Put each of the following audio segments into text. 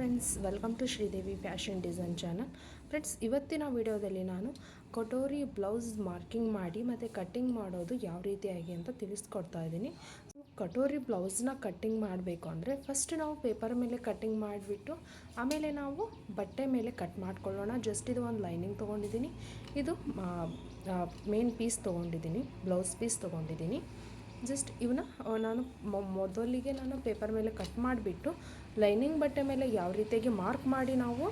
Friends welcome to Sridevi fashion design channel friends ಇವತ್ತಿನ ವಿಡಿಯೋದಲ್ಲಿ ನಾನು ಕಟೋರಿ ಬ್ಲೌಸ್ ಮಾರ್ಕಿಂಗ್ ಮಾಡಿ ಮತ್ತು ಕಟ್ಟಿಂಗ್ ಮಾಡೋದು ಯಾವ ರೀತಿಯಾಗಿ ಅಂತ ತಿಳಿಸ್ಕೊಡ್ತಾ ಇದ್ದೀನಿ. ಕಟೋರಿ ಬ್ಲೌಸ್ನ ಕಟ್ಟಿಂಗ್ ಮಾಡಬೇಕು ಅಂದರೆ ಫಸ್ಟ್ ನಾವು ಪೇಪರ್ ಮೇಲೆ ಕಟ್ಟಿಂಗ್ ಮಾಡಿಬಿಟ್ಟು, ಆಮೇಲೆ ನಾವು ಬಟ್ಟೆ ಮೇಲೆ ಕಟ್ ಮಾಡ್ಕೊಳ್ಳೋಣ. ಜಸ್ಟ್ ಇದು ಒಂದು ಲೈನಿಂಗ್ ತೊಗೊಂಡಿದ್ದೀನಿ. ಇದು ಮೇನ್ ಪೀಸ್ ತೊಗೊಂಡಿದ್ದೀನಿ ಬ್ಲೌಸ್ ಪೀಸ್ ತೊಗೊಂಡಿದ್ದೀನಿ. ಜಸ್ಟ್ ಇವನ್ನ ನಾನು ಮೊದಲಿಗೆ ನಾನು ಪೇಪರ್ ಮೇಲೆ ಕಟ್ ಮಾಡಿಬಿಟ್ಟು ಲೈನಿಂಗ್ ಬಟ್ಟೆ ಮೇಲೆ ಯಾವ ರೀತಿಯಾಗಿ ಮಾರ್ಕ್ ಮಾಡಿ ನಾವು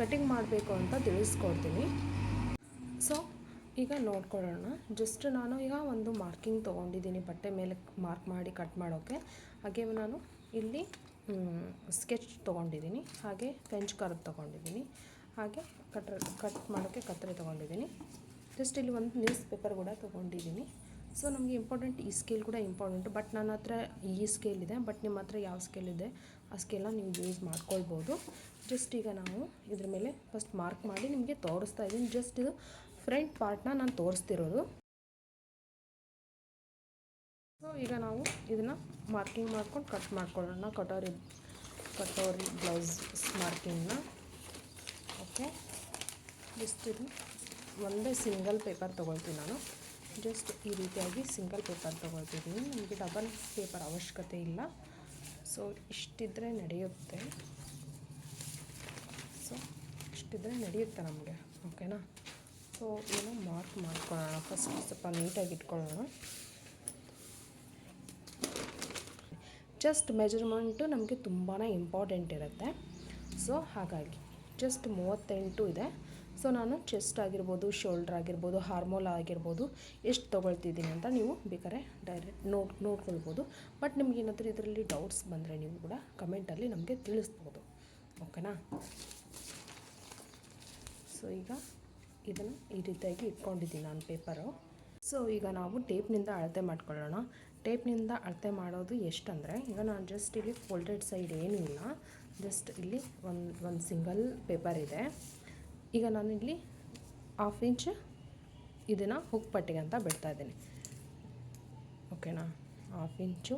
ಕಟಿಂಗ್ ಮಾಡಬೇಕು ಅಂತ ತಿಳಿಸ್ಕೊಡ್ತೀನಿ. ಸೊ ಈಗ ನೋಡ್ಕೊಳ್ಳೋಣ. ಜಸ್ಟ್ ನಾನು ಈಗ ಒಂದು ಮಾರ್ಕಿಂಗ್ ತೊಗೊಂಡಿದ್ದೀನಿ ಬಟ್ಟೆ ಮೇಲೆ ಮಾರ್ಕ್ ಮಾಡಿ ಕಟ್ ಮಾಡೋಕ್ಕೆ ಹಾಗೆ ನಾನು ಇಲ್ಲಿ ಸ್ಕೆಚ್ ತೊಗೊಂಡಿದ್ದೀನಿ. ಹಾಗೆ ಫೆಂಚ್ ಕರ್ವ್ ತೊಗೊಂಡಿದ್ದೀನಿ. ಹಾಗೆ ಕಟ್ರ, ಕಟ್ ಮಾಡೋಕ್ಕೆ ಕತ್ತರಿ ತೊಗೊಂಡಿದ್ದೀನಿ. ಜಸ್ಟ್ ಇಲ್ಲಿ ಒಂದು ನ್ಯೂಸ್ ಪೇಪರ್ ಕೂಡ ತೊಗೊಂಡಿದ್ದೀನಿ. ಸೊ ನಮಗೆ ಇಂಪಾರ್ಟೆಂಟ್ ಈ ಸ್ಕೇಲ್ ಕೂಡ ಇಂಪಾರ್ಟೆಂಟ್ ಬಟ್ ನನ್ನ ಹತ್ರ ಈ ಸ್ಕೇಲ್ ಇದೆ. ಬಟ್ ನಿಮ್ಮ ಹತ್ರ ಯಾವ ಸ್ಕೇಲ್ ಇದೆ? ಸ್ಕೇಲ್ನ ನೀವು ಯೂಸ್ ಮಾಡ್ಕೊಳ್ಬೋದು. ಜಸ್ಟ್ ಈಗ ನಾವು ಇದ್ರ ಮೇಲೆ ಫಸ್ಟ್ ಮಾರ್ಕ್ ಮಾಡಿ ನಿಮಗೆ ತೋರಿಸ್ತಾ ಇದ್ದೀನಿ. ಜಸ್ಟ್ ಇದು ಫ್ರಂಟ್ ಪಾರ್ಟ್ನ ನಾನು ತೋರಿಸ್ತಿರೋದು. ಸೊ ಈಗ ನಾವು ಇದನ್ನು ಮಾರ್ಕಿಂಗ್ ಮಾಡ್ಕೊಂಡು ಕಟ್ ಮಾಡ್ಕೊಳ್ಳೋಣ. ಕಟೋರಿ ಕಟೋರಿ ಬ್ಲೌಸ್ ಮಾರ್ಕಿಂಗ್ನ ಓಕೆ ಜಸ್ಟ್ ಇದು ಒಂದೇ ಸಿಂಗಲ್ ಪೇಪರ್ ತೊಗೊಳ್ತೀನಿ ನಾನು. ಜಸ್ಟ್ ಈ ರೀತಿಯಾಗಿ ಸಿಂಗಲ್ ಪೇಪರ್ ತೊಗೊಳ್ತಿದ್ದೀನಿ. ನಮಗೆ ಡಬಲ್ ಪೇಪರ್ ಅವಶ್ಯಕತೆ ಇಲ್ಲ. ಸೊ ಇಷ್ಟಿದ್ರೆ ನಡೆಯುತ್ತೆ. ಸೊ ಇಷ್ಟಿದ್ರೆ ನಡೆಯುತ್ತೆ ನಮಗೆ ಓಕೆನಾ ಸೊ ಏನು ಮಾರ್ಕ್ ಮಾಡ್ಕೊಳ್ಳೋಣ. ಫಸ್ಟ್ ಸ್ವಲ್ಪ ನೀಟಾಗಿ ಇಟ್ಕೊಳ್ಳೋಣ. ಜಸ್ಟ್ ಮೆಜರ್ಮೆಂಟು ನಮಗೆ ತುಂಬಾ ಇಂಪಾರ್ಟೆಂಟ್ ಇರುತ್ತೆ. ಸೊ ಹಾಗಾಗಿ ಜಸ್ಟ್ ಮೂವತ್ತೆಂಟು ಇದೆ. ಸೊ ನಾನು ಚೆಸ್ಟ್ ಆಗಿರ್ಬೋದು ಶೋಲ್ಡ್ರ್ ಆಗಿರ್ಬೋದು ಹಾರ್ಮೋಲ್ ಆಗಿರ್ಬೋದು, ಎಷ್ಟು ತೊಗೊಳ್ತಿದ್ದೀನಿ ಅಂತ ನೀವು ಬೇಕಾದ್ರೆ ಡೈರೆಕ್ಟ್ ನೋಡ್, ನೋಡ್ಕೊಳ್ಬೋದು. ಬಟ್ ನಿಮ್ಗೆ ಏನಾದರೂ ಇದರಲ್ಲಿ ಡೌಟ್ಸ್ ಬಂದರೆ ನೀವು ಕೂಡ ಕಮೆಂಟಲ್ಲಿ ನಮಗೆ ತಿಳಿಸ್ಬೋದು. ಓಕೆನಾ ಸೊ ಈಗ ಇದನ್ನು ಈ ರೀತಿಯಾಗಿ ಇಟ್ಕೊಂಡಿದ್ದೀನಿ ನಾನು ಪೇಪರು ಸೊ ಈಗ ನಾವು ಟೇಪ್ನಿಂದ ಅಳತೆ ಮಾಡ್ಕೊಳ್ಳೋಣ. ಟೇಪ್ನಿಂದ ಅಳತೆ ಮಾಡೋದು ಎಷ್ಟಂದರೆ ಈಗ ನಾನು ಜಸ್ಟ್ ಇಲ್ಲಿ ಫೋಲ್ಡೆಡ್ ಸೈಡ್ ಏನೂ ಇಲ್ಲ ಜಸ್ಟ್ ಇಲ್ಲಿ ಒಂದು ಒಂದು ಸಿಂಗಲ್ ಪೇಪರ್ ಇದೆ. ಈಗ ನಾನು ಇಲ್ಲಿ ಹಾಫ್ ಇಂಚ್ ಇದನ್ನು ಹುಕ್ ಪಟ್ಟಿಗೆ ಅಂತ ಬಿಡ್ತಾ ಇದ್ದೀನಿ. ಓಕೆನಾ ಹಾಫ್ ಇಂಚು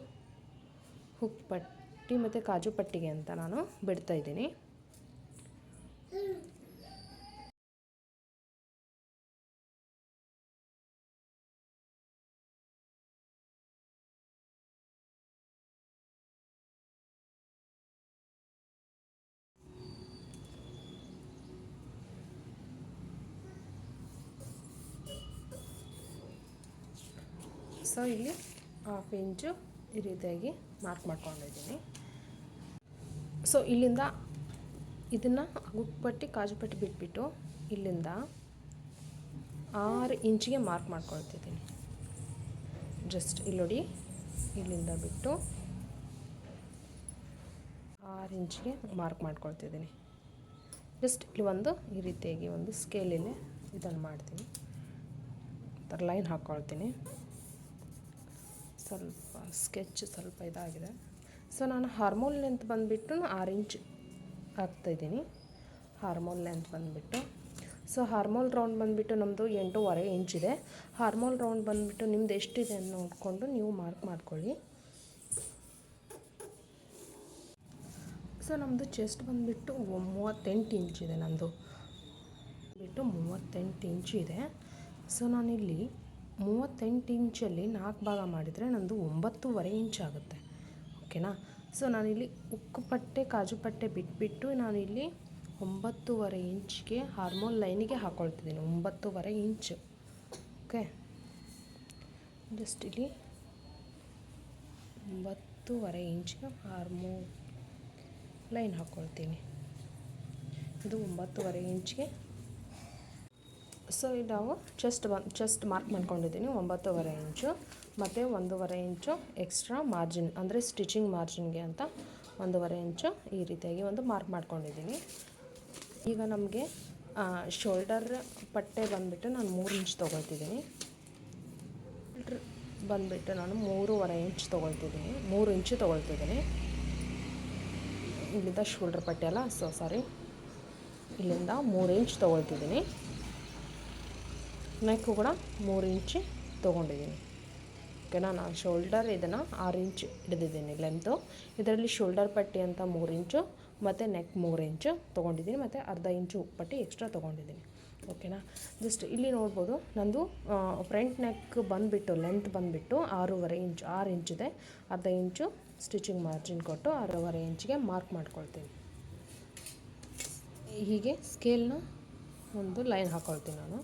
ಹುಕ್ ಪಟ್ಟಿ ಮತ್ತು ಕಾಜು ಪಟ್ಟಿಗೆ ಅಂತ ನಾನು ಬಿಡ್ತಾ ಸೊ ಇಲ್ಲಿ ಹಾಫ್ ಇಂಚು ಈ ರೀತಿಯಾಗಿ ಮಾರ್ಕ್ ಮಾಡ್ಕೊಂಡಿದ್ದೀನಿ. ಸೊ ಇಲ್ಲಿಂದ ಇದನ್ನು ಉಪ್ಪಟ್ಟಿ ಕಾಜು ಪಟ್ಟಿ ಬಿಟ್ಬಿಟ್ಟು ಇಲ್ಲಿಂದ ಆರು ಇಂಚಿಗೆ ಮಾರ್ಕ್ ಮಾಡ್ಕೊಳ್ತಿದ್ದೀನಿ. ಜಸ್ಟ್ ಇಲ್ಲಿ ನೋಡಿ, ಇಲ್ಲಿಂದ ಬಿಟ್ಟು ಆರು ಇಂಚಿಗೆ ಮಾರ್ಕ್ ಮಾಡ್ಕೊಳ್ತಿದ್ದೀನಿ. ಜಸ್ಟ್ ಇಲ್ಲಿ ಒಂದು ಈ ರೀತಿಯಾಗಿ ಒಂದು ಸ್ಕೇಲಲ್ಲಿ ಇದನ್ನು ಮಾಡ್ತೀನಿ. ಥರ ಲೈನ್ ಹಾಕ್ಕೊಳ್ತೀನಿ ಸ್ವಲ್ಪ ಸ್ಕೆಚ್ ಸ್ವಲ್ಪ ಇದಾಗಿದೆ. ಸೊ ನಾನು ಹಾರ್ಮೋನ್ ಲೆಂತ್ ಬಂದುಬಿಟ್ಟು ಆರು ಇಂಚ್ ಹಾಕ್ತಾಯಿದ್ದೀನಿ ಹಾರ್ಮೋನ್ ಲೆಂತ್ ಬಂದುಬಿಟ್ಟು. ಸೊ ಹಾರ್ಮೋಲ್ ರೌಂಡ್ ಬಂದುಬಿಟ್ಟು ನಮ್ಮದು ಎಂಟೂವರೆ ಇದೆ. ಹಾರ್ಮೋಲ್ ರೌಂಡ್ ಬಂದುಬಿಟ್ಟು ನಿಮ್ದು ಎಷ್ಟಿದೆ ಅಂತ ನೋಡಿಕೊಂಡು ನೀವು ಮಾರ್ಕ್ ಮಾಡ್ಕೊಳ್ಳಿ. ಸೊ ನಮ್ಮದು ಚೆಸ್ಟ್ ಬಂದುಬಿಟ್ಟು ಮೂವತ್ತೆಂಟು ಇಂಚಿದೆ ನಮ್ಮದು ಬಿಟ್ಟು ಮೂವತ್ತೆಂಟು ಇಂಚು ಇದೆ. ಸೊ ನಾನಿಲ್ಲಿ ಮೂವತ್ತೆಂಟು ಇಂಚಲ್ಲಿ ನಾಲ್ಕು ಭಾಗ ಮಾಡಿದರೆ ನಂದು ಒಂಬತ್ತೂವರೆ ಇಂಚ್ ಆಗುತ್ತೆ. ಓಕೆನಾ? ಸೊ, ನಾನಿಲ್ಲಿ ಉಕ್ಕು ಪಟ್ಟೆ, ಕಾಜು ಪಟ್ಟೆ ಬಿಟ್ಬಿಟ್ಟು ನಾನಿಲ್ಲಿ ಒಂಬತ್ತೂವರೆ ಇಂಚ್ಗೆ ಹಾರ್ಮೋನ್ ಲೈನಿಗೆ ಹಾಕ್ಕೊಳ್ತಿದ್ದೀನಿ ಒಂಬತ್ತೂವರೆ ಇಂಚು. ಓಕೆ? ಜಸ್ಟ್ ಇಲ್ಲಿ ಒಂಬತ್ತೂವರೆ ಇಂಚ್ಗೆ ಹಾರ್ಮೋನ್ ಲೈನ್ ಹಾಕ್ಕೊಳ್ತೀನಿ ಇದು ಒಂಬತ್ತೂವರೆ ಇಂಚ್ಗೆ ಸೊ ಇಲ್ಲಿ ನಾವು ಚೆಸ್ಟ್ ಬಂದು ಚೆಸ್ಟ್ ಮಾರ್ಕ್ ಮಾಡ್ಕೊಂಡಿದ್ದೀನಿ, ಒಂಬತ್ತುವರೆ ಇಂಚು, ಮತ್ತು ಒಂದೂವರೆ ಇಂಚು ಎಕ್ಸ್ಟ್ರಾ ಮಾರ್ಜಿನ್ ಅಂದರೆ ಸ್ಟಿಚಿಂಗ್ ಮಾರ್ಜಿನ್ಗೆ ಅಂತ ಒಂದೂವರೆ ಇಂಚು ಈ ರೀತಿಯಾಗಿ ಒಂದು ಮಾರ್ಕ್ ಮಾಡ್ಕೊಂಡಿದ್ದೀನಿ. ಈಗ ನಮಗೆ ಶೋಲ್ಡರ್ ಪಟ್ಟೆ ಬಂದುಬಿಟ್ಟು ನಾನು ಮೂರು ಇಂಚ್ ತೊಗೊಳ್ತಿದ್ದೀನಿ. ಬಂದುಬಿಟ್ಟು ನಾನು ಮೂರುವರೆ ಇಂಚ್ ತೊಗೊಳ್ತಿದ್ದೀನಿ, ಮೂರು ಇಂಚು ತೊಗೊಳ್ತಿದ್ದೀನಿ. ಇಲ್ಲಿಂದ ಶೋಲ್ಡರ್ ಪಟ್ಟೆ ಅಲ್ಲ? ಸೊ ಸಾರಿ ಇಲ್ಲಿಂದ ಮೂರು ಇಂಚ್ ತೊಗೊಳ್ತಿದ್ದೀನಿ. ನೆಕ್ಕು ಕೂಡ ಮೂರು ಇಂಚು ತೊಗೊಂಡಿದ್ದೀನಿ. ಓಕೆನಾ? ನಾನು ಶೋಲ್ಡರ್ ಇದನ್ನು ಆರು ಇಂಚ್ ಹಿಡಿದಿದ್ದೀನಿ ಲೆಂತು ಇದರಲ್ಲಿ ಶೋಲ್ಡರ್ ಪಟ್ಟಿ ಅಂತ ಮೂರು ಇಂಚು ಮತ್ತು ನೆಕ್ ಮೂರು ಇಂಚು ತೊಗೊಂಡಿದ್ದೀನಿ, ಮತ್ತು ಅರ್ಧ ಇಂಚು ಪಟ್ಟಿ ಎಕ್ಸ್ಟ್ರಾ ತೊಗೊಂಡಿದ್ದೀನಿ. ಓಕೆನಾ? ಜಸ್ಟ್ ಇಲ್ಲಿ ನೋಡ್ಬೋದು, ನಂದು ಫ್ರಂಟ್ ನೆಕ್ ಬಂದುಬಿಟ್ಟು ಲೆಂತ್ ಬಂದುಬಿಟ್ಟು ಆರೂವರೆ ಇಂಚ್ ಆರು ಇಂಚಿದೆ ಅರ್ಧ ಇಂಚು ಸ್ಟಿಚಿಂಗ್ ಮಾರ್ಜಿನ್ ಕೊಟ್ಟು ಆರೂವರೆ ಇಂಚಿಗೆ ಮಾರ್ಕ್ ಮಾಡ್ಕೊಳ್ತೀನಿ. ಹೀಗೆ ಸ್ಕೇಲ್ನ ಒಂದು ಲೈನ್ ಹಾಕ್ಕೊಳ್ತೀನಿ ನಾನು.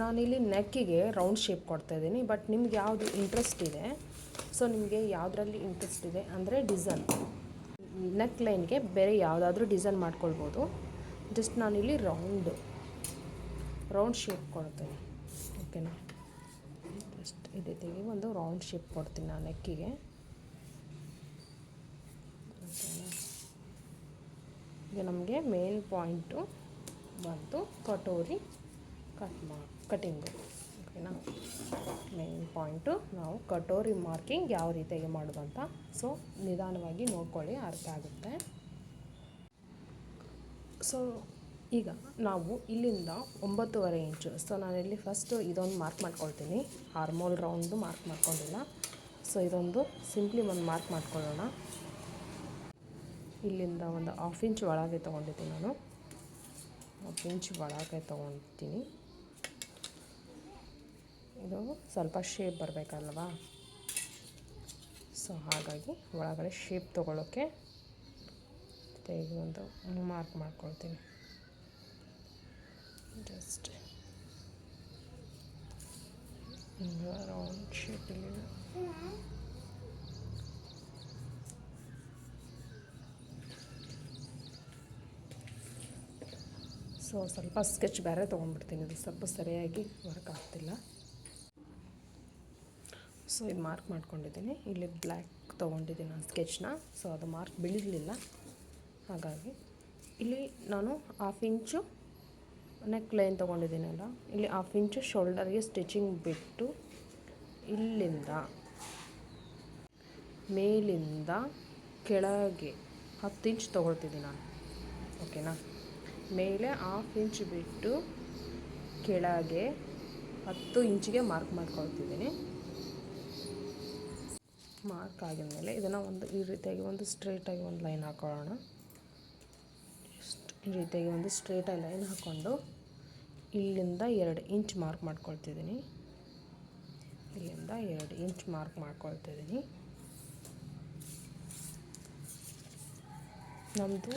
ನಾನಿಲ್ಲಿ ನೆಕ್ಕಿಗೆ ರೌಂಡ್ ಶೇಪ್ ಕೊಡ್ತಾ ಇದ್ದೀನಿ, ಬಟ್ ನಿಮ್ಗೆ ಯಾವುದು ಇಂಟ್ರೆಸ್ಟ್ ಇದೆ? ಸೊ ನಿಮಗೆ ಯಾವುದರಲ್ಲಿ ಇಂಟ್ರೆಸ್ಟ್ ಇದೆ ಅಂದರೆ ಡಿಸೈನ್ ನೆಕ್ ಲೈನ್ಗೆ ಬೇರೆ ಯಾವುದಾದ್ರೂ ಡಿಸೈನ್ ಮಾಡ್ಕೊಳ್ಬೋದು. ಜಸ್ಟ್ ನಾನಿಲ್ಲಿ ರೌಂಡ್ ರೌಂಡ್ ಶೇಪ್ ಕೊಡ್ತೀನಿ. ಓಕೆನಾ ಜಸ್ಟ್ ಈ ಒಂದು ರೌಂಡ್ ಶೇಪ್ ಕೊಡ್ತೀನಿ ನಾನು ನೆಕ್ಕಿಗೆ. ಇದು ನಮಗೆ ಮೇನ್ ಪಾಯಿಂಟು ಬಂತು, ಕಟೋರಿ ಕಟ್ ಮಾ ಕಟಿಂಗು. ಓಕೆನಾ? ಮೇನ್ ಪಾಯಿಂಟು ನಾವು ಕಟೋರಿ ಮಾರ್ಕಿಂಗ್ ಯಾವ ರೀತಿಯಾಗಿ ಮಾಡೋದು ಅಂತ. ಸೊ ನಿಧಾನವಾಗಿ ನೋಡ್ಕೊಳ್ಳಿ, ಅರ್ಥ ಆಗುತ್ತೆ. ಸೊ ಈಗ ನಾವು ಇಲ್ಲಿಂದ ಒಂಬತ್ತುವರೆ ಇಂಚು. ಸೊ ನಾನಿಲ್ಲಿ ಫಸ್ಟು ಇದೊಂದು ಮಾರ್ಕ್ ಮಾಡ್ಕೊಳ್ತೀನಿ. ಹಾರ್ಮೋಲ್ ರೌಂಡು ಮಾರ್ಕ್ ಮಾಡ್ಕೊಂಡಿಲ್ಲ. ಸೊ ಇದೊಂದು ಸಿಂಪ್ಲಿ ಒಂದು ಮಾರ್ಕ್ ಮಾಡ್ಕೊಳ್ಳೋಣ. ಇಲ್ಲಿಂದ ಒಂದು ಹಾಫ್ ಇಂಚ್ ಒಳಗೆ ತೊಗೊಂಡಿದ್ದೀನಿ ನಾನು. ಹಾಫ್ ಇಂಚ್ ಒಳಗೆ ತೊಗೊಳ್ತೀನಿ ಇದು ಸ್ವಲ್ಪ ಶೇಪ್ ಬರಬೇಕಲ್ವಾ? ಸೊ ಹಾಗಾಗಿ ಒಳಗಡೆ ಶೇಪ್ ತೊಗೊಳ್ಳೋಕ್ಕೆ ತೆಗೆದು ಒಂದು ಮಾರ್ಕ್ ಮಾಡ್ಕೊಳ್ತೀನಿ. ಜಸ್ಟ್ ರೌಂಡ್ ಶೇಪಲ್ಲಿ ಸೊ ಸ್ವಲ್ಪ ಸ್ಕೆಚ್ ಬೇರೆ ತೊಗೊಂಡ್ಬಿಡ್ತೀನಿ. ಇದು ಸ್ವಲ್ಪ ಸರಿಯಾಗಿ ವರ್ಕ್ ಆಗ್ತಿಲ್ಲ. ಸೊ ಇದು ಮಾರ್ಕ್ ಮಾಡ್ಕೊಂಡಿದ್ದೀನಿ. ಇಲ್ಲಿ ಬ್ಲ್ಯಾಕ್ ತೊಗೊಂಡಿದ್ದೀನಿ ನಾನು ಸ್ಕೆಚ್ನ ಸೊ ಅದು ಮಾರ್ಕ್ ಬೀಳಲಿಲ್ಲ. ಹಾಗಾಗಿ ಇಲ್ಲಿ ನಾನು ಹಾಫ್ ಇಂಚು ನೆಕ್ ಲೈನ್ ತೊಗೊಂಡಿದ್ದೀನಲ್ಲ ಇಲ್ಲಿ ಹಾಫ್ ಇಂಚು ಶೋಲ್ಡರ್ಗೆ ಸ್ಟಿಚಿಂಗ್ ಬಿಟ್ಟು ಇಲ್ಲಿಂದ ಮೇಲಿಂದ ಕೆಳಗೆ ಹತ್ತು ಇಂಚ್ ತೊಗೊಳ್ತಿದ್ದೀನಿ ನಾನು. ಓಕೆನಾ ಮೇಲೆ ಹಾಫ್ ಇಂಚ್ ಬಿಟ್ಟು ಕೆಳಗೆ ಹತ್ತು ಇಂಚಿಗೆ ಮಾರ್ಕ್ ಮಾಡ್ಕೊಳ್ತಿದ್ದೀನಿ. ಮಾರ್ಕ್ ಆಗಿದ್ಮೇಲೆ ಇದನ್ನು ಒಂದು ಈ ರೀತಿಯಾಗಿ ಒಂದು ಸ್ಟ್ರೇಟಾಗಿ ಒಂದು ಲೈನ್ ಹಾಕೊಳ್ಳೋಣ. ಈ ರೀತಿಯಾಗಿ ಒಂದು ಸ್ಟ್ರೇಟಾಗಿ ಲೈನ್ ಹಾಕ್ಕೊಂಡು ಇಲ್ಲಿಂದ ಎರಡು ಇಂಚ್ ಮಾರ್ಕ್ ಮಾಡ್ಕೊಳ್ತಿದ್ದೀನಿ. ಇಲ್ಲಿಂದ ಎರಡು ಇಂಚ್ ಮಾರ್ಕ್ ಮಾಡ್ಕೊಳ್ತಿದ್ದೀನಿ. ನಮ್ಮದು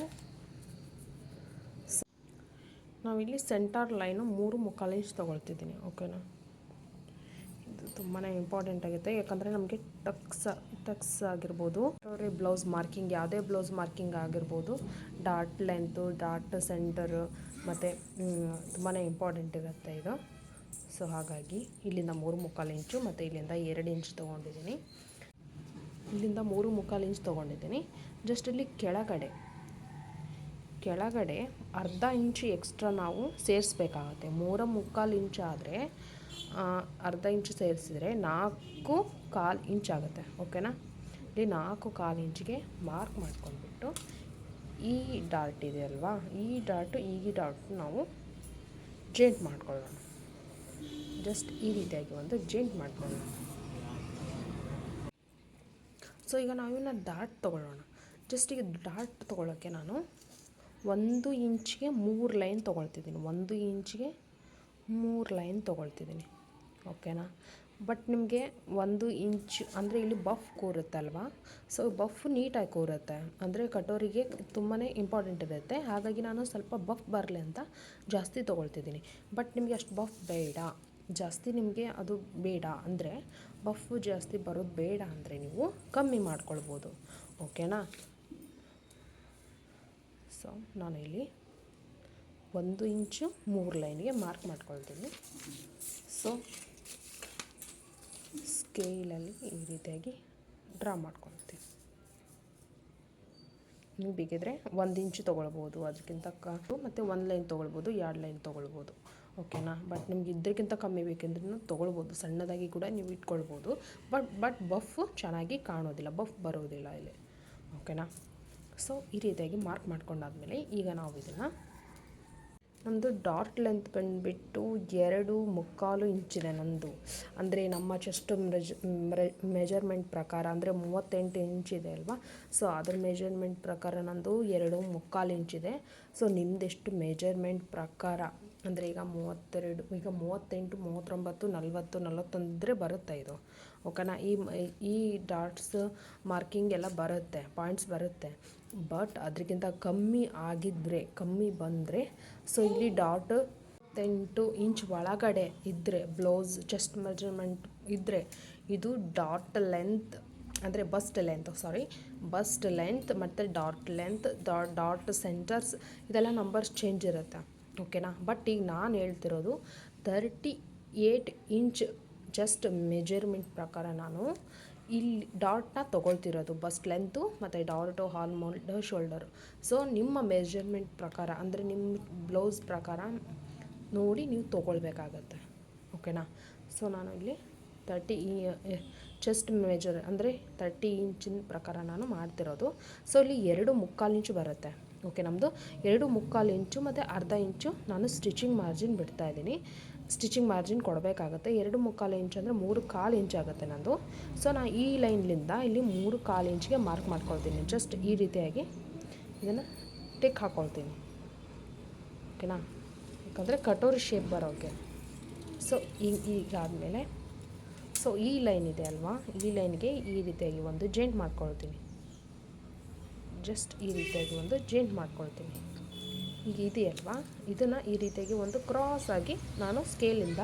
ನಾವಿಲ್ಲಿ ಸೆಂಟರ್ ಲೈನು ಮೂರು ಮುಕ್ಕಾಲು ಇಂಚ್ ತೊಗೊಳ್ತಿದ್ದೀನಿ ಓಕೆನಾ ತುಂಬಾ ಇಂಪಾರ್ಟೆಂಟ್ ಆಗುತ್ತೆ ಯಾಕಂದರೆ ನಮಗೆ ಟಕ್ಸ್ ಟಕ್ಸ್ ಆಗಿರ್ಬೋದು. ಅವ್ರಿ ಬ್ಲೌಸ್ ಮಾರ್ಕಿಂಗ್ ಯಾವುದೇ ಬ್ಲೌಸ್ ಮಾರ್ಕಿಂಗ್ ಆಗಿರ್ಬೋದು. ಡಾಟ್ ಲೆಂತು ಡಾಟ್ ಸೆಂಟರು ಮತ್ತು ತುಂಬಾ ಇಂಪಾರ್ಟೆಂಟ್ ಇರುತ್ತೆ ಇದು. ಸೊ ಹಾಗಾಗಿ ಇಲ್ಲಿಂದ ಮೂರು ಮುಕ್ಕಾಲು ಇಂಚು ಮತ್ತು ಇಲ್ಲಿಂದ ಎರಡು ಇಂಚ್ ತೊಗೊಂಡಿದ್ದೀನಿ. ಇಲ್ಲಿಂದ ಮೂರು ಮುಕ್ಕಾಲು ಇಂಚ್ ತೊಗೊಂಡಿದ್ದೀನಿ. ಜಸ್ಟ್ ಇಲ್ಲಿ ಕೆಳಗಡೆ ಕೆಳಗಡೆ ಅರ್ಧ ಇಂಚು ಎಕ್ಸ್ಟ್ರಾ ನಾವು ಸೇರಿಸ್ಬೇಕಾಗತ್ತೆ. ಮೂರ ಮುಕ್ಕಾಲು ಇಂಚ್ ಆದರೆ ಅರ್ಧ ಇಂಚು ಸೇರಿಸಿದರೆ ನಾಲ್ಕು ಕಾಲು ಇಂಚ್ ಆಗುತ್ತೆ, ಓಕೆನಾ? ಇಲ್ಲಿ ನಾಲ್ಕು ಕಾಲು ಇಂಚಿಗೆ ಮಾರ್ಕ್ ಮಾಡ್ಕೊಂಡ್ಬಿಟ್ಟು ಈ ಡಾಟ್ ಇದೆ ಅಲ್ವಾ? ಈ ಡಾಟು ಈ ಡಾಟ್ ನಾವು ಜೇಂಟ್ ಮಾಡ್ಕೊಳ್ಳೋಣ. ಜಸ್ಟ್ ಈ ರೀತಿಯಾಗಿ ಒಂದು ಜೇಂಟ್ ಮಾಡ್ಕೊಳ್ಳೋಣ. ಸೊ ಈಗ ನಾವು ಇವನ್ನ ಡಾಟ್ ತೊಗೊಳ್ಳೋಣ. ಜಸ್ಟ್ ಈಗ ಡಾಟ್ ತೊಗೊಳ್ಳೋಕ್ಕೆ ನಾನು ಒಂದು ಇಂಚಿಗೆ ಮೂರು ಲೈನ್ ತೊಗೊಳ್ತಿದ್ದೀನಿ. ಒಂದು ಇಂಚಿಗೆ ಮೂರು ಲೈನ್ ತೊಗೊಳ್ತಿದ್ದೀನಿ, ಓಕೆನಾ? ಬಟ್ ನಿಮಗೆ ಒಂದು ಇಂಚ್, ಅಂದರೆ ಇಲ್ಲಿ ಬಫ್ ಕೂರುತ್ತಲ್ವ? ಸೊ ಬಫ್ ನೀಟಾಗಿ ಕೂರುತ್ತೆ. ಅಂದರೆ ಕಟೋರಿಗೆ ತುಂಬಾ ಇಂಪಾರ್ಟೆಂಟ್ ಇರುತ್ತೆ. ಹಾಗಾಗಿ ನಾನು ಸ್ವಲ್ಪ ಬಫ್ ಬರಲಿ ಅಂತ ಜಾಸ್ತಿ ತೊಗೊಳ್ತಿದ್ದೀನಿ. ಬಟ್ ನಿಮಗೆ ಅಷ್ಟು ಬಫ್ ಬೇಡ. ಜಾಸ್ತಿ ನಿಮಗೆ ಅದು ಬೇಡ ಅಂದರೆ, ಬಫ್ ಜಾಸ್ತಿ ಬರೋದು ಬೇಡ ಅಂದರೆ ನೀವು ಕಮ್ಮಿ ಮಾಡ್ಕೊಳ್ಬೋದು, ಓಕೆನಾ? ಸೊ ನಾನು ಇಲ್ಲಿ ಒಂದು ಇಂಚು ಮೂರು ಲೈನ್ಗೆ ಮಾರ್ಕ್ ಮಾಡ್ಕೊಳ್ತೀನಿ. ಸೊ ಸ್ಕೇಲಲ್ಲಿ ಈ ರೀತಿಯಾಗಿ ಡ್ರಾ ಮಾಡ್ಕೊಳ್ತೀನಿ. ನೀವು ಬೇಕಿದ್ರೆ ಒಂದು ಇಂಚು ತೊಗೊಳ್ಬೋದು, ಅದಕ್ಕಿಂತ ಕಾಟು ಮತ್ತು ಒಂದು ಲೈನ್ ತೊಗೊಳ್ಬೋದು, ಎರಡು ಲೈನ್ ತೊಗೊಳ್ಬೋದು. ಓಕೆನಾ ಬಟ್ ನಿಮ್ಗೆ ಇದ್ರಕ್ಕಿಂತ ಕಮ್ಮಿ ಬೇಕೆಂದ್ರೂ ತೊಗೊಳ್ಬೋದು. ಸಣ್ಣದಾಗಿ ಕೂಡ ನೀವು ಇಟ್ಕೊಳ್ಬೋದು. ಬಟ್ ಬಟ್ ಬಫ್ ಚೆನ್ನಾಗಿ ಕಾಣೋದಿಲ್ಲ ಬಫ್ ಬರೋದಿಲ್ಲ ಇಲ್ಲಿ. ಓಕೆನಾ ಸೊ ಈ ರೀತಿಯಾಗಿ ಮಾರ್ಕ್ ಮಾಡ್ಕೊಂಡಾದ್ಮೇಲೆ ಈಗ ನಾವು ಇದನ್ನು ನಮ್ಮದು ಡಾಟ್ ಲೆಂತ್ ಬಂದುಬಿಟ್ಟು ಎರಡು ಮುಕ್ಕಾಲು ಇಂಚಿದೆ ನಂದು ಅಂದರೆ ನಮ್ಮ ಚೆಸ್ಟ್ ಮೆಜ್ ಮೆಜರ್ಮೆಂಟ್ ಪ್ರಕಾರ ಅಂದರೆ ಮೂವತ್ತೆಂಟು ಇಂಚಿದೆ ಅಲ್ವಾ? ಸೊ ಅದ್ರ ಮೆಜರ್ಮೆಂಟ್ ಪ್ರಕಾರ ನಂದು ಎರಡು ಮುಕ್ಕಾಲು ಇಂಚಿದೆ. ಸೊ ನಿಮ್ಮದೆಷ್ಟು ಮೆಜರ್ಮೆಂಟ್ ಪ್ರಕಾರ? ಅಂದರೆ ಈಗ ಮೂವತ್ತೆರಡು, ಈಗ ಮೂವತ್ತೆಂಟು, ಮೂವತ್ತೊಂಬತ್ತು, ನಲ್ವತ್ತು, ನಲ್ವತ್ತೊಂದರೆ ಬರುತ್ತೆ ಇದು. ಓಕೆನಾ ಈ ಈ ಡಾಟ್ಸ್ ಮಾರ್ಕಿಂಗ್ ಎಲ್ಲ ಬರುತ್ತೆ ಪಾಯಿಂಟ್ಸ್ ಬರುತ್ತೆ. ಬಟ್ ಅದಕ್ಕಿಂತ ಕಮ್ಮಿ ಆಗಿದ್ರೆ, ಕಮ್ಮಿ ಬಂದರೆ ಸೊ ಇಲ್ಲಿ ಡಾಟ್ ಎಂಟು ಇಂಚ್ ಒಳಗಡೆ ಇದ್ದರೆ ಬ್ಲೌಸ್ ಚೆಸ್ಟ್ ಮೆಜರ್ಮೆಂಟ್ ಇದ್ದರೆ ಇದು ಡಾಟ್ ಲೆಂತ್ ಅಂದರೆ bust length sorry bust length ಮತ್ತು ಡಾಟ್ ಲೆಂತ್ ಡಾಟ್ ಸೆಂಟರ್ಸ್ ಇದೆಲ್ಲ ನಂಬರ್ಸ್ ಚೇಂಜ್ ಇರುತ್ತೆ ಓಕೆನಾ ಬಟ್ ಈಗ ನಾನು ಹೇಳ್ತಿರೋದು thirty eight inch just measurement ಪ್ರಕಾರ ನಾನು ಇಲ್ಲಿ ಡಾಟ್ನ ತೊಗೊಳ್ತಿರೋದು ಬಸ್ಟ್ ಲೆಂತು ಮತ್ತು ಡಾಟು ಹಾಲ್ ಮೋಲ್ಡ್ ಶೋಲ್ಡರು ಸೊ ನಿಮ್ಮ ಮೆಜರ್ಮೆಂಟ್ ಪ್ರಕಾರ, ಅಂದರೆ ನಿಮ್ಮ ಬ್ಲೌಸ್ ಪ್ರಕಾರ ನೋಡಿ ನೀವು ತೊಗೊಳ್ಬೇಕಾಗತ್ತೆ. ಓಕೆನಾ ಸೊ ನಾನು ಇಲ್ಲಿ ತರ್ಟಿ ಚೆಸ್ಟ್ ಮೆಜರ್ ಅಂದರೆ ತರ್ಟಿ ಇಂಚಿನ ಪ್ರಕಾರ ನಾನು ಮಾಡ್ತಿರೋದು. ಸೊ ಇಲ್ಲಿ ಎರಡು ಮುಕ್ಕಾಲು ಇಂಚು ಬರುತ್ತೆ. ಓಕೆ ನಮ್ಮದು ಎರಡು ಮುಕ್ಕಾಲು ಇಂಚು ಮತ್ತು ಅರ್ಧ ಇಂಚು ನಾನು ಸ್ಟಿಚಿಂಗ್ ಮಾರ್ಜಿನ್ ಬಿಡ್ತಾ ಇದ್ದೀನಿ. ಸ್ಟಿಚಿಂಗ್ ಮಾರ್ಜಿನ್ ಕೊಡಬೇಕಾಗುತ್ತೆ. ಎರಡು ಮುಕ್ಕಾಲು ಇಂಚು ಅಂದರೆ ಮೂರು ಕಾಲು ಇಂಚ್ ಆಗುತ್ತೆ ನಂದು. ಸೊ ನಾನು ಈ ಲೈನ್ಲಿಂದ ಇಲ್ಲಿ ಮೂರು ಕಾಲು ಇಂಚಿಗೆ ಮಾರ್ಕ್ ಮಾಡ್ಕೊಳ್ತೀನಿ. ಜಸ್ಟ್ ಈ ರೀತಿಯಾಗಿ ಇದನ್ನು ಟಿಕ್ ಹಾಕ್ಕೊಳ್ತೀನಿ ಓಕೆನಾ ಯಾಕಂದರೆ ಕಟೋರಿ ಶೇಪ್ ಬರೋಕ್ಕೆ ಸೊ ಈಗ ಈಗಾದಮೇಲೆ ಸೊ ಈ ಲೈನ್ ಇದೆ ಅಲ್ವಾ? ಈ ಲೈನ್ಗೆ ಈ ರೀತಿಯಾಗಿ ಒಂದು ಜೇಂಟ್ ಮಾಡ್ಕೊಳ್ತೀನಿ. ಜಸ್ಟ್ ಈ ರೀತಿಯಾಗಿ ಒಂದು ಜೇಂಟ್ ಮಾಡ್ಕೊಳ್ತೀನಿ. ಇದೆಯಲ್ವಾ? ಇದನ್ನು ಈ ರೀತಿಯಾಗಿ ಒಂದು ಕ್ರಾಸ್ ಆಗಿ ನಾನು ಸ್ಕೇಲಿಂದ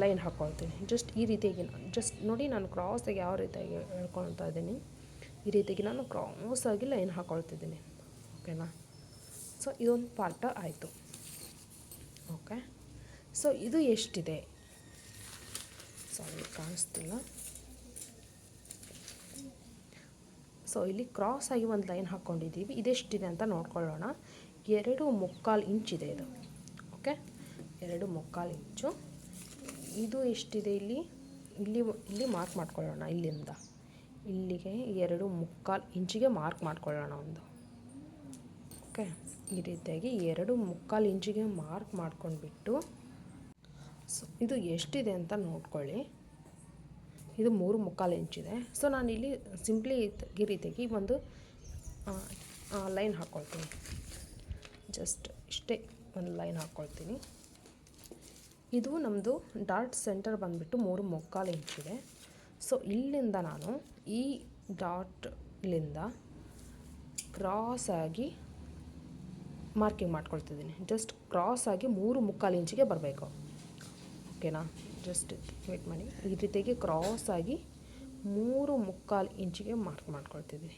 ಲೈನ್ ಹಾಕ್ಕೊಳ್ತೀನಿ ಜಸ್ಟ್ ಈ ರೀತಿಯಾಗಿ ಜಸ್ಟ್ ನೋಡಿ ನಾನು ಕ್ರಾಸಾಗಿ ಯಾವ ರೀತಿಯಾಗಿ ಹೇಳ್ಕೊಳ್ತಾ ಇದ್ದೀನಿ. ಈ ರೀತಿಯಾಗಿ ನಾನು ಕ್ರಾಸಾಗಿ ಲೈನ್ ಹಾಕ್ಕೊಳ್ತಿದ್ದೀನಿ ಓಕೆನಾ ಸೊ ಇದೊಂದು ಪಾರ್ಟ್ ಆಯಿತು. ಓಕೆ ಸೊ ಇದು ಎಷ್ಟಿದೆ? ಸಾರಿ ಕಾಣಿಸ್ತಿಲ್ಲ. ಸೊ ಇಲ್ಲಿ ಕ್ರಾಸ್ ಆಗಿ ಒಂದು ಲೈನ್ ಹಾಕ್ಕೊಂಡಿದ್ದೀವಿ ಇದೆಷ್ಟಿದೆ ಅಂತ ನೋಡ್ಕೊಳ್ಳೋಣ. ಎರಡು ಮುಕ್ಕಾಲು ಇಂಚಿದೆ ಇದು ಓಕೆ ಎರಡು ಮುಕ್ಕಾಲು ಇಂಚು ಇದು ಎಷ್ಟಿದೆ ಇಲ್ಲಿ? ಇಲ್ಲಿ ಇಲ್ಲಿ ಮಾರ್ಕ್ ಮಾಡ್ಕೊಳ್ಳೋಣ, ಇಲ್ಲಿಂದ. ಇಲ್ಲಿಗೆ ಎರಡು ಮುಕ್ಕಾಲು ಇಂಚಿಗೆ ಮಾರ್ಕ್ ಮಾಡ್ಕೊಳ್ಳೋಣ ಒಂದು. ಓಕೆ ಈ ರೀತಿಯಾಗಿ ಎರಡು ಮುಕ್ಕಾಲು ಇಂಚಿಗೆ ಮಾರ್ಕ್ ಮಾಡ್ಕೊಂಡ್ಬಿಟ್ಟು ಸೊ ಇದು ಎಷ್ಟಿದೆ ಅಂತ ನೋಡ್ಕೊಳ್ಳಿ. ಇದು ಮೂರು ಮುಕ್ಕಾಲು ಇಂಚಿದೆ ಸೊ ನಾನು ಇಲ್ಲಿ ಸಿಂಪ್ಲಿ ಈ ರೀತಿಯಾಗಿ ಒಂದು ಲೈನ್ ಹಾಕ್ಕೊಳ್ತೀನಿ ಜಸ್ಟ್ ಇಷ್ಟೇ ಒಂದು ಲೈನ್ ಹಾಕ್ಕೊಳ್ತೀನಿ ಇದು ನಮ್ಮದು ಡಾಟ್ ಸೆಂಟರ್ ಬಂದುಬಿಟ್ಟು ಮೂರು ಮುಕ್ಕಾಲು ಇಂಚಿದೆ ಸೊ ಇಲ್ಲಿಂದ ನಾನು ಈ ಡಾಟ್ಲಿಂದ ಕ್ರಾಸಾಗಿ ಮಾರ್ಕಿಂಗ್ ಮಾಡ್ಕೊಳ್ತಿದ್ದೀನಿ. ಜಸ್ಟ್ ಕ್ರಾಸಾಗಿ ಮೂರು ಮುಕ್ಕಾಲು ಇಂಚಿಗೆ ಬರಬೇಕು. ಓಕೆನಾ? ಜಸ್ಟ್ ವೇಟ್ ಮಾಡಿ. ಈ ರೀತಿಯಾಗಿ ಕ್ರಾಸಾಗಿ ಮೂರು ಮುಕ್ಕಾಲು ಇಂಚಿಗೆ ಮಾರ್ಕ್ ಮಾಡ್ಕೊಳ್ತಿದ್ದೀನಿ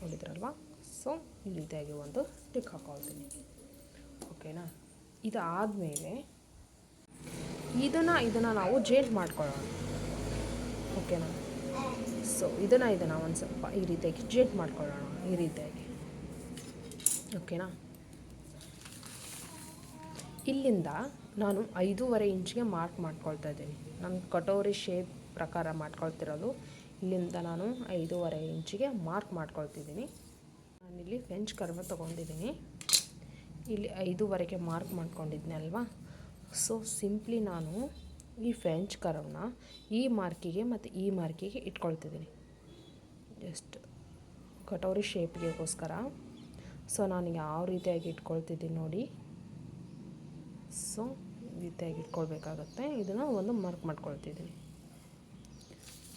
ನೋಡಿದ್ರಲ್ವಾ? ಸೊ ಈ ರೀತಿಯಾಗಿ ಒಂದು ಟಿಕ್ ಹಾಕೊಳ್ತೀನಿ. ಓಕೆನಾ? ಇದಾದಮೇಲೆ ಇದನ್ನು ಇದನ್ನು ನಾವು ಜೇಂಟ್ ಮಾಡ್ಕೊಳ್ಳೋಣ. ಓಕೆನಾ? ಸೊ ಇದನ್ನು ಇದನ್ನು ಒಂದು ಸ್ವಲ್ಪ ಈ ರೀತಿಯಾಗಿ ಜೇಂಟ್ ಮಾಡ್ಕೊಳ್ಳೋಣ. ಈ ರೀತಿಯಾಗಿ. ಓಕೆನಾ? ಇಲ್ಲಿಂದ ನಾನು ಐದೂವರೆ ಇಂಚಿಗೆ ಮಾರ್ಕ್ ಮಾಡ್ಕೊಳ್ತಾ ಇದ್ದೀನಿ. ನಾನು ಕಟೋರಿ ಶೇಪ್ ಪ್ರಕಾರ ಮಾಡ್ಕೊಳ್ತಿರೋದು. ಇಲ್ಲಿಂದ ನಾನು ಐದೂವರೆ ಇಂಚಿಗೆ ಮಾರ್ಕ್ ಮಾಡ್ಕೊಳ್ತಿದ್ದೀನಿ. ನಾನಿಲ್ಲಿ ಫ್ರೆಂಚ್ ಕರ್ವ ತೊಗೊಂಡಿದ್ದೀನಿ. ಇಲ್ಲಿ ಐದೂವರೆಗೆ ಮಾರ್ಕ್ ಮಾಡ್ಕೊಂಡಿದ್ದೀನಿ ಅಲ್ವಾ? ಸೊ ಸಿಂಪ್ಲಿ ನಾನು ಈ ಫ್ರೆಂಚ್ ಕರ್ವ್ನ ಈ ಮಾರ್ಕಿಗೆ ಮತ್ತು ಈ ಮಾರ್ಕಿಗೆ ಇಟ್ಕೊಳ್ತಿದ್ದೀನಿ. ಜಸ್ಟ್ ಕಟೋರಿ ಶೇಪ್ಗೆಗೋಸ್ಕರ ಸೊ ನಾನು ಯಾವ ರೀತಿಯಾಗಿ ಇಟ್ಕೊಳ್ತಿದ್ದೀನಿ ನೋಡಿ. ಸೊ ರೀತಿಯಾಗಿ ಇಟ್ಕೊಳ್ಬೇಕಾಗತ್ತೆ. ಇದನ್ನು ಒಂದು ಮಾರ್ಕ್ ಮಾಡ್ಕೊಳ್ತಿದ್ದೀನಿ.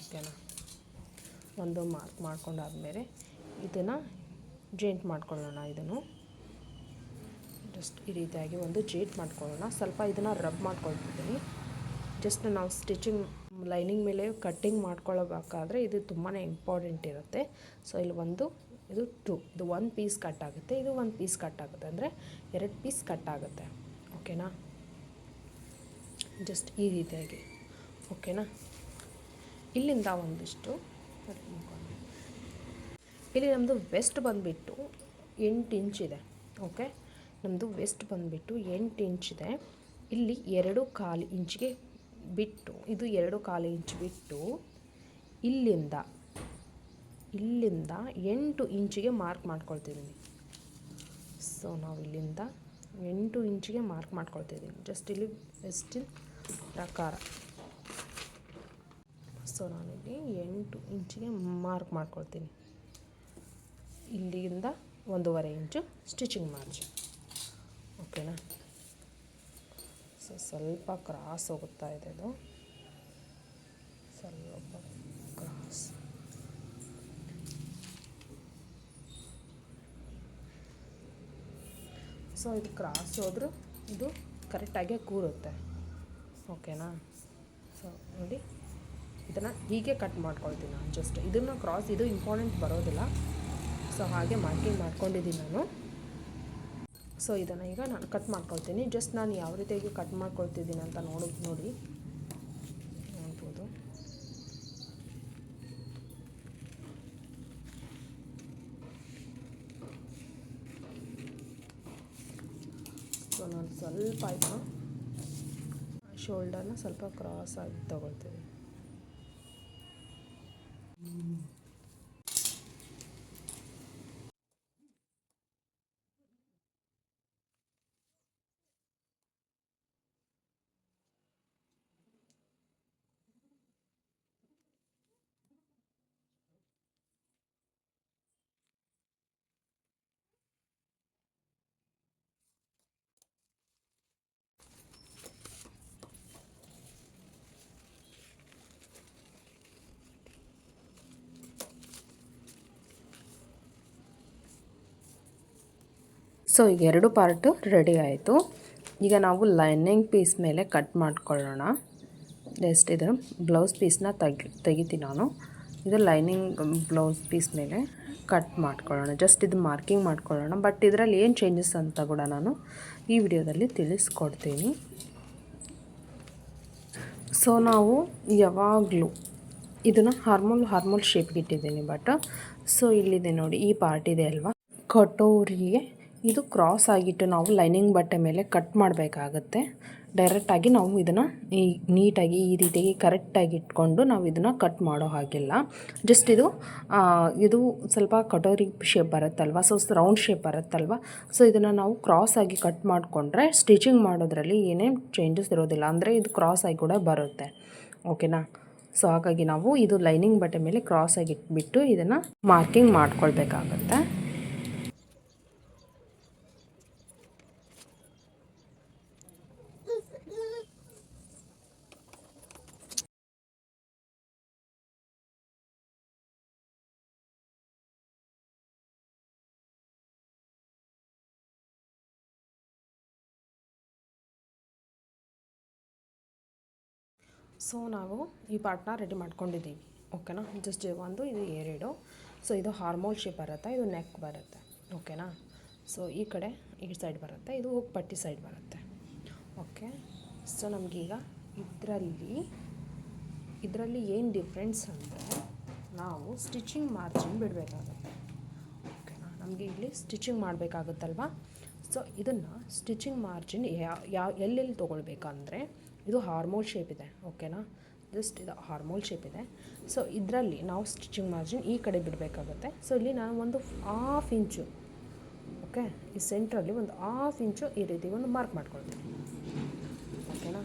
ಓಕೆನಾ ಒಂದು ಮಾರ್ಕ್ ಮಾಡ್ಕೊಂಡಾದ್ಮೇಲೆ ಇದನ್ನು ಜೇಂಟ್ ಮಾಡ್ಕೊಳ್ಳೋಣ ಇದನ್ನು. ಜಸ್ಟ್ ಈ ರೀತಿಯಾಗಿ ಒಂದು ಜೇಂಟ್ ಮಾಡ್ಕೊಳ್ಳೋಣ. ಸ್ವಲ್ಪ ಇದನ್ನು ರಬ್ ಮಾಡ್ಕೊಳ್ತಿದ್ದೀನಿ. ಜಸ್ಟ್ ನಾವು ಸ್ಟಿಚಿಂಗ್ ಲೈನಿಂಗ್ ಮೇಲೆ ಕಟ್ಟಿಂಗ್ ಮಾಡ್ಕೊಳ್ಳಬೇಕಾದ್ರೆ ಇದು ತುಂಬಾ ಇಂಪಾರ್ಟೆಂಟ್ ಇರುತ್ತೆ. ಸೊ ಇಲ್ಲಿ ಒಂದು, ಇದು ಟು ಇದು ಒಂದು ಪೀಸ್ ಕಟ್ ಆಗುತ್ತೆ. ಇದು ಒಂದು ಪೀಸ್ ಕಟ್ ಆಗುತ್ತೆ. ಅಂದರೆ ಎರಡು ಪೀಸ್ ಕಟ್ ಆಗುತ್ತೆ. ಓಕೆನಾ? ಜಸ್ಟ್ ಈ ರೀತಿಯಾಗಿ ಓಕೆನಾ? ಇಲ್ಲಿಂದ ಒಂದಿಷ್ಟು ಇಲ್ಲಿ ನಮ್ಮದು ವೆಸ್ಟ್ ಬಂದುಬಿಟ್ಟು ಎಂಟು ಇದೆ ಓಕೆ ನಮ್ಮದು ವೆಸ್ಟ್ ಬಂದುಬಿಟ್ಟು ಎಂಟು ಇದೆ. ಇಲ್ಲಿ ಎರಡು ಕಾಲು ಇಂಚಿಗೆ ಬಿಟ್ಟು, ಇದು ಎರಡು ಕಾಲು ಇಂಚ್ ಬಿಟ್ಟು ಇಲ್ಲಿಂದ ಇಲ್ಲಿಂದ ಎಂಟು ಇಂಚಿಗೆ ಮಾರ್ಕ್ ಮಾಡ್ಕೊಳ್ತಿದ್ದೀನಿ. ಸೊ ನಾವು ಇಲ್ಲಿಂದ ಎಂಟು ಇಂಚಿಗೆ ಮಾರ್ಕ್ ಮಾಡ್ಕೊಳ್ತಿದ್ದೀನಿ ಜಸ್ಟ್ ಇಲ್ಲಿ ವೆಸ್ಟಿನ ಪ್ರಕಾರ. ಸೊ ನಾನಿಲ್ಲಿ ಎಂಟು ಇಂಚಿಗೆ ಮಾರ್ಕ್ ಮಾಡ್ಕೊಳ್ತೀನಿ. ಇಲ್ಲಿಂದ ಒಂದೂವರೆ ಇಂಚು ಸ್ಟಿಚಿಂಗ್ ಮಾರ್ಜಿನ್ ಓಕೆನಾ ಸೊ ಸ್ವಲ್ಪ ಕ್ರಾಸ್ ಹೋಗುತ್ತಾ ಇದೆ ಇದು ಸ್ವಲ್ಪ ಕ್ರಾಸ್ ಸೊ ಇದು ಕ್ರಾಸ್ ಹೋದರೂ ಇದು ಕರೆಕ್ಟಾಗಿ ಕೂರುತ್ತೆ. ಓಕೆನಾ ಸೊ ನೋಡಿ. ಇದನ್ನು ಹೀಗೆ ಕಟ್ ಮಾಡ್ಕೊಳ್ತೀನಿ ನಾನು ಜಸ್ಟ್ ಇದನ್ನು ಕ್ರಾಸ್ ಇದು ಇಂಪಾರ್ಟೆಂಟ್ ಬರೋದಿಲ್ಲ. ಸೊ ಹಾಗೆ ಮಾರ್ಕಿಂಗ್ ಮಾಡ್ಕೊಂಡಿದ್ದೀನಿ ನಾನು. ಸೊ ಇದನ್ನು ಈಗ ನಾನು ಕಟ್ ಮಾಡ್ಕೊಳ್ತೀನಿ. ಜಸ್ಟ್ ನಾನು ಯಾವ ರೀತಿಯಾಗಿ ಕಟ್ ಮಾಡ್ಕೊಳ್ತಿದ್ದೀನಿ ಅಂತ ನೋಡಿ ನೋಡಿ ನೋಡ್ಬೋದು ಸೊ ನಾನು ಸ್ವಲ್ಪ ಆಯಿತು. ಶೋಲ್ಡರ್ನ ಸ್ವಲ್ಪ ಕ್ರಾಸ್ ಆಗಿ ತಗೊಳ್ತೀನಿ. ಸೊ ಈಗ ಎರಡು ಪಾರ್ಟು ರೆಡಿ ಆಯಿತು. ಈಗ ನಾವು ಲೈನಿಂಗ್ ಪೀಸ್ ಮೇಲೆ ಕಟ್ ಮಾಡ್ಕೊಳ್ಳೋಣ. ಜಸ್ಟ್ ಇದು ಬ್ಲೌಸ್ ಪೀಸ್ನ ತೆಗಿ, ತೆಗಿತೀನಿ ನಾನು. ಇದು ಲೈನಿಂಗ್ ಬ್ಲೌಸ್ ಪೀಸ್ ಮೇಲೆ ಕಟ್ ಮಾಡ್ಕೊಳ್ಳೋಣ. ಜಸ್ಟ್ ಇದು ಮಾರ್ಕಿಂಗ್ ಮಾಡ್ಕೊಳ್ಳೋಣ. ಬಟ್ ಇದರಲ್ಲಿ ಏನು ಚೇಂಜಸ್ ಅಂತ ಕೂಡ ನಾನು ಈ ವಿಡಿಯೋದಲ್ಲಿ ತಿಳಿಸ್ಕೊಡ್ತೀನಿ. ಸೊ ನಾವು ಯಾವಾಗಲೂ ಇದನ್ನು ಹಾರ್ಮೋಲ್ ಹಾರ್ಮೋಲ್ ಶೇಪ್ಗೆ ಇಟ್ಟಿದ್ದೀನಿ. ಬಟ್ ಸೊ ಇಲ್ಲಿದೆ ನೋಡಿ, ಈ ಪಾರ್ಟ್ ಇದೆ ಅಲ್ವಾ? ಕಟೋರಿಗೆ ಇದು ಕ್ರಾಸ್ ಆಗಿಟ್ಟು ನಾವು ಲೈನಿಂಗ್ ಬಟ್ಟೆ ಮೇಲೆ ಕಟ್ ಮಾಡಬೇಕಾಗತ್ತೆ. ಡೈರೆಕ್ಟಾಗಿ ನಾವು ಇದನ್ನು ಈ ನೀಟಾಗಿ ಈ ರೀತಿಯಾಗಿ ಕರೆಕ್ಟಾಗಿ ಇಟ್ಕೊಂಡು ನಾವು ಇದನ್ನು ಕಟ್ ಮಾಡೋ ಹಾಗಿಲ್ಲ. ಜಸ್ಟ್ ಇದು ಇದು ಸ್ವಲ್ಪ ಕಟೋರಿ ಶೇಪ್ ಬರುತ್ತಲ್ವ? ಸೊ ರೌಂಡ್ ಶೇಪ್ ಬರುತ್ತಲ್ವ? ಸೊ ಇದನ್ನು ನಾವು ಕ್ರಾಸ್ ಆಗಿ ಕಟ್ ಮಾಡಿಕೊಂಡ್ರೆ ಸ್ಟಿಚಿಂಗ್ ಮಾಡೋದ್ರಲ್ಲಿ ಏನೇನು ಚೇಂಜಸ್ ಇರೋದಿಲ್ಲ. ಅಂದರೆ ಇದು ಕ್ರಾಸ್ ಆಗಿ ಕೂಡ ಬರುತ್ತೆ. ಓಕೆನಾ ಸೊ ಹಾಗಾಗಿ ನಾವು ಇದು ಲೈನಿಂಗ್ ಬಟ್ಟೆ ಮೇಲೆ ಕ್ರಾಸ್ ಆಗಿ ಇಟ್ಬಿಟ್ಟು ಇದನ್ನು ಮಾರ್ಕಿಂಗ್ ಮಾಡ್ಕೊಳ್ಬೇಕಾಗತ್ತೆ. ಸೊ ನಾವು ಈ ಪಾರ್ಟ್ನ ರೆಡಿ ಮಾಡ್ಕೊಂಡಿದ್ದೀವಿ. ಓಕೆನಾ ಜಸ್ಟ್ ಒಂದು, ಇದು ಎರಡು. ಸೊ ಇದು ಹಾರ್ಮೋಲ್ ಶೇಪ್ ಬರುತ್ತೆ, ಇದು ನೆಕ್ ಬರುತ್ತೆ. ಓಕೆನಾ ಸೊ ಈ ಕಡೆ ಈ ಸೈಡ್ ಬರುತ್ತೆ, ಇದು ಪಟ್ಟಿ ಸೈಡ್ ಬರುತ್ತೆ. ಓಕೆ ಸೊ ನಮಗೀಗ ಇದರಲ್ಲಿ ಇದರಲ್ಲಿ ಏನು ಡಿಫ್ರೆನ್ಸ್ ಅಂದರೆ, ನಾವು ಸ್ಟಿಚಿಂಗ್ ಮಾರ್ಜಿನ್ ಬಿಡಬೇಕಾಗುತ್ತೆ. ಓಕೆನಾ ನಮಗೆ ಇಲ್ಲಿ ಸ್ಟಿಚಿಂಗ್ ಮಾಡಬೇಕಾಗುತ್ತಲ್ವಾ? ಸೊ ಇದನ್ನು ಸ್ಟಿಚಿಂಗ್ ಮಾರ್ಜಿನ್ ಯಾವ ಯಾವ ಎಲ್ಲೆಲ್ಲಿ ತೊಗೊಳ್ಬೇಕಂದ್ರೆ ಇದು ಹಾರ್ಮೋಲ್ ಶೇಪ್ ಇದೆ ಓಕೆನಾ ಜಸ್ಟ್ ಇದು ಹಾರ್ಮೋಲ್ ಶೇಪ್ ಇದೆ. ಸೊ ಇದರಲ್ಲಿ ನಾವು ಸ್ಟಿಚಿಂಗ್ ಮಾರ್ಜಿನ್ ಈ ಕಡೆ ಬಿಡಬೇಕಾಗುತ್ತೆ. ಸೊ ಇಲ್ಲಿ ನಾನು ಒಂದು ಹಾಫ್ ಇಂಚು ಓಕೆ ಈ ಸೆಂಟ್ರಲ್ಲಿ ಒಂದು ಹಾಫ್ ಇಂಚು ಈ ರೀತಿ ಒಂದು ಮಾರ್ಕ್ ಮಾಡ್ಕೊಳ್ತೀನಿ. ಓಕೆನಾ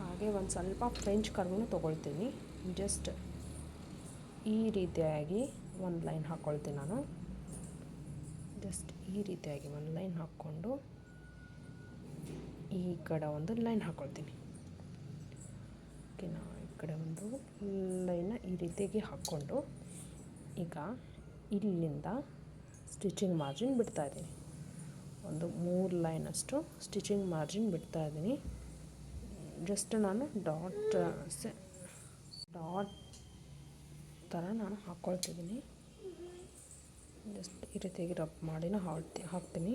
ಹಾಗೆ ಒಂದು ಸ್ವಲ್ಪ ಫ್ರೆಂಚ್ ಕರ್ವನ್ನು ತೊಗೊಳ್ತೀನಿ. ಜಸ್ಟ್ ಈ ರೀತಿಯಾಗಿ ಒಂದು ಲೈನ್ ಹಾಕ್ಕೊಳ್ತೀನಿ ನಾನು. ಜಸ್ಟ್ ಈ ರೀತಿಯಾಗಿ ಒಂದು ಲೈನ್ ಹಾಕ್ಕೊಂಡು ಈ ಕಡೆ ಒಂದು ಲೈನ್ ಹಾಕ್ಕೊಳ್ತೀನಿ ಓಕೆನಾ ಈ ಕಡೆ ಒಂದು ಲೈನ ಈ ರೀತಿಯಾಗಿ ಹಾಕ್ಕೊಂಡು ಈಗ ಇಲ್ಲಿಂದ ಸ್ಟಿಚಿಂಗ್ ಮಾರ್ಜಿನ್ ಬಿಡ್ತಾ ಇದ್ದೀನಿ. ಒಂದು ಮೂರು ಲೈನಷ್ಟು ಸ್ಟಿಚಿಂಗ್ ಮಾರ್ಜಿನ್ ಬಿಡ್ತಾ ಇದ್ದೀನಿ. ಜಸ್ಟ್ ನಾನು ಡಾಟ್, ಸೆ, ಡಾಟ್ ಥರ ನಾನು ಹಾಕ್ಕೊಳ್ತಿದ್ದೀನಿ ಜಸ್ಟ್ ಈ ರೀತಿಯಾಗಿ ರಬ್ ಮಾಡಿನ ಹಾಕ್ತಿ, ಹಾಕ್ತೀನಿ.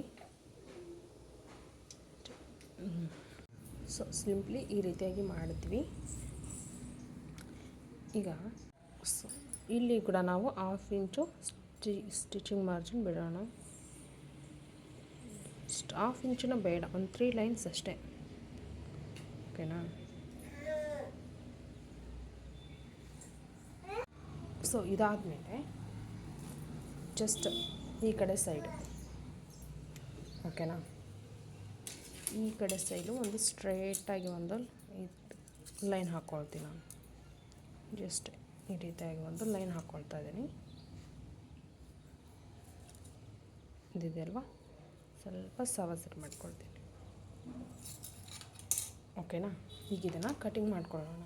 ಸೊ ಸಿಂಪ್ಲಿ ಈ ರೀತಿಯಾಗಿ ಮಾಡಿದ್ವಿ. ಈಗ ಸೊ ಇಲ್ಲಿ ಕೂಡ ನಾವು ಹಾಫ್ ಇಂಚು ಸ್ಟಿ ಸ್ಟಿಚಿಂಗ್ ಮಾರ್ಜಿನ್ ಬಿಡೋಣ. ಹಾಫ್ ಇಂಚಿನ ಬೇಡ, ಒಂದು ತ್ರೀ ಲೈನ್ಸ್ ಅಷ್ಟೇ. ಓಕೆನಾ ಸೊ ಇದಾದಮೇಲೆ ಜಸ್ಟ್ ಈ ಕಡೆ ಸೈಡ್ ಓಕೆನಾ ಈ ಕಡೆ ಸೈಡು ಒಂದು ಸ್ಟ್ರೇಟಾಗಿ ಒಂದು ಲೈನ್ ಹಾಕ್ಕೊಳ್ತೀನಿ ನಾನು. ಜಸ್ಟ್ ಈ ರೀತಿಯಾಗಿ ಒಂದು ಲೈನ್ ಹಾಕ್ಕೊಳ್ತಾ ಇದ್ದೀನಿ. ಇದಿದೆ ಅಲ್ವಾ? ಸ್ವಲ್ಪ ಸವಸರ್ ಮಾಡ್ಕೊಳ್ತೀನಿ. ಓಕೆನಾ ಈಗ ಇದನ್ನು ಕಟಿಂಗ್ ಮಾಡ್ಕೊಳ್ಳೋಣ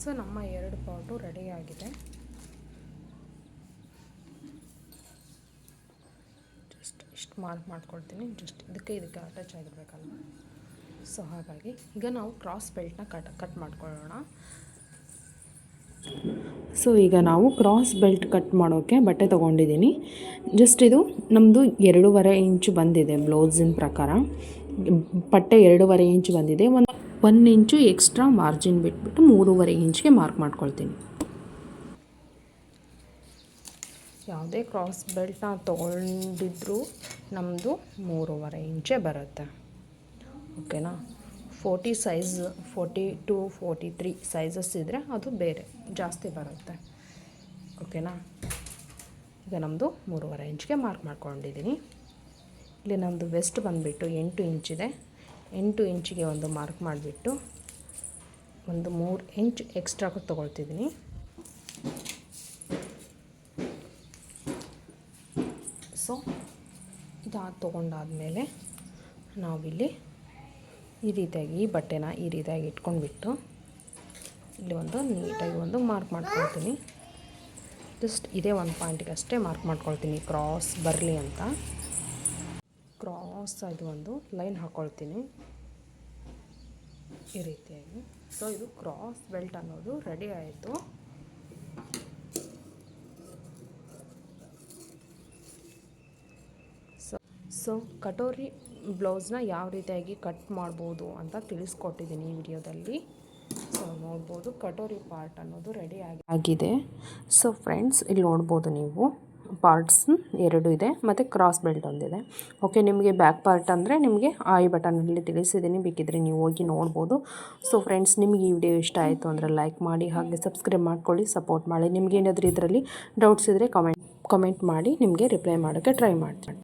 ಸೊ ನಮ್ಮ ಪಾಟು ರೆಡಿಯಾಗಿದೆ ಜಸ್ಟ್ ಇಷ್ಟು ಮಾರ್ಕ್ ಮಾಡ್ಕೊಳ್ತೀನಿ. ಜಸ್ಟ್ ಇದಕ್ಕೆ ಇದಕ್ಕೆ ಅಟ್ಯಾಚ್ ಆಗಿರಬೇಕಲ್ಲ. ಸೊ ಹಾಗಾಗಿ ಈಗ ನಾವು ಕ್ರಾಸ್ ಬೆಲ್ಟ್ನ ಕಟ್ ಕಟ್ ಮಾಡ್ಕೊಳ್ಳೋಣ. ಸೊ ಈಗ ನಾವು ಕ್ರಾಸ್ ಬೆಲ್ಟ್ ಕಟ್ ಮಾಡೋಕ್ಕೆ ಬಟ್ಟೆ ತೊಗೊಂಡಿದ್ದೀನಿ. ಜಸ್ಟ್ ಇದು ನಮ್ಮದು ಎರಡೂವರೆ ಇಂಚು ಬಂದಿದೆ ಬ್ಲೌಸಿನ ಪ್ರಕಾರ. ಬಟ್ಟೆ ಎರಡೂವರೆ ಇಂಚು ಬಂದಿದೆ. ಒಂದು ಒನ್ ಇಂಚು ಎಕ್ಸ್ಟ್ರಾ ಮಾರ್ಜಿನ್ ಬಿಟ್ಬಿಟ್ಟು ಮೂರುವರೆ ಇಂಚ್ಗೆ ಮಾರ್ಕ್ ಮಾಡ್ಕೊಳ್ತೀನಿ. ಯಾವುದೇ ಕ್ರಾಸ್ ಬೆಲ್ಟ್ನ ತೊಗೊಂಡಿದ್ರು ನಮ್ಮದು ಮೂರುವರೆ ಇಂಚೆ ಬರುತ್ತೆ. ಓಕೆನಾ? Forty size, forty two, forty three sizes ಇದ್ದರೆ ಅದು ಬೇರೆ, ಜಾಸ್ತಿ ಬರುತ್ತೆ. ಓಕೆನಾ? ಈಗ ನಮ್ಮದು ಮೂರುವರೆ ಇಂಚ್ಗೆ ಮಾರ್ಕ್ ಮಾಡ್ಕೊಂಡಿದ್ದೀನಿ. ಇಲ್ಲಿ ನಮ್ಮದು ವೆಸ್ಟ್ ಬಂದುಬಿಟ್ಟು ಎಂಟು ಇಂಚಿದೆ. ಎಂಟು ಇಂಚಿಗೆ ಒಂದು ಮಾರ್ಕ್ ಮಾಡಿಬಿಟ್ಟು ಒಂದು ಮೂರು ಇಂಚ್ ಎಕ್ಸ್ಟ್ರಾ ತೊಗೊಳ್ತಿದ್ದೀನಿ. ಸೊ ಇದಾದ ತೊಗೊಂಡಾದಮೇಲೆ ನಾವಿಲ್ಲಿ ಈ ರೀತಿಯಾಗಿ ಈ ಬಟ್ಟೆನ ಈ ರೀತಿಯಾಗಿ ಇಟ್ಕೊಂಡ್ಬಿಟ್ಟು ಇಲ್ಲಿ ಒಂದು ನೀಟಾಗಿ ಒಂದು ಮಾರ್ಕ್ ಮಾಡ್ಕೊಳ್ತೀನಿ. ಜಸ್ಟ್ ಇದೇ ಒಂದು ಪಾಯಿಂಟಿಗೆ ಅಷ್ಟೇ ಮಾರ್ಕ್ ಮಾಡ್ಕೊಳ್ತೀನಿ, ಕ್ರಾಸ್ ಬರಲಿ ಅಂತ. ಆಗಿ ಒಂದು ಲೈನ್ ಹಾಕ್ಕೊಳ್ತೀನಿ ಈ ರೀತಿಯಾಗಿ. ಸೊ ಇದು ಕ್ರಾಸ್ ಬೆಲ್ಟ್ ಅನ್ನೋದು ರೆಡಿ ಆಯಿತು. ಸೊ ಸೊ ಕಟೋರಿ ಬ್ಲೌಸ್ನ ಯಾವ ರೀತಿಯಾಗಿ ಕಟ್ ಮಾಡ್ಬೋದು ಅಂತ ತಿಳಿಸ್ಕೊಟ್ಟಿದ್ದೀನಿ ಈ ವಿಡಿಯೋದಲ್ಲಿ. ಸೊ ನೋಡ್ಬೋದು ಕಟೋರಿ ಪಾರ್ಟ್ ಅನ್ನೋದು ರೆಡಿ ಆಗಿ ಆಗಿದೆ. ಸೊ ಫ್ರೆಂಡ್ಸ್ ಇಲ್ಲಿ ನೋಡ್ಬೋದು ನೀವು. ಪಾರ್ಟ್ಸ್ ಎರಡು ಇದೆ, ಮತ್ತು ಕ್ರಾಸ್ ಬೆಲ್ಟ್ ಒಂದಿದೆ. ಓಕೆ ನಿಮಗೆ ಬ್ಯಾಕ್ ಪಾರ್ಟ್ ಅಂದರೆ ನಿಮಗೆ ಐ ಬಟನಲ್ಲಿ ತಿಳಿಸಿದ್ದೀನಿ ಬೇಕಿದ್ರೆ ನೀವು ಹೋಗಿ ನೋಡ್ಬೋದು. ಸೊ ಫ್ರೆಂಡ್ಸ್ ನಿಮಗೆ ಈ ವಿಡಿಯೋ ಇಷ್ಟ ಆಯಿತು ಅಂದರೆ ಲೈಕ್ ಮಾಡಿ, ಹಾಗೆ ಸಬ್ಸ್ಕ್ರೈಬ್ ಮಾಡ್ಕೊಳ್ಳಿ ಸಪೋರ್ಟ್ ಮಾಡಿ. ನಿಮಗೇನಾದರೂ ಇದರಲ್ಲಿ ಡೌಟ್ಸ್ ಇದ್ದರೆ ಕಮೆಂಟ್ ಕಮೆಂಟ್ ಮಾಡಿ, ನಿಮಗೆ ರಿಪ್ಲೈ ಮಾಡೋಕ್ಕೆ ಟ್ರೈ ಮಾಡ್ತೀನಿ.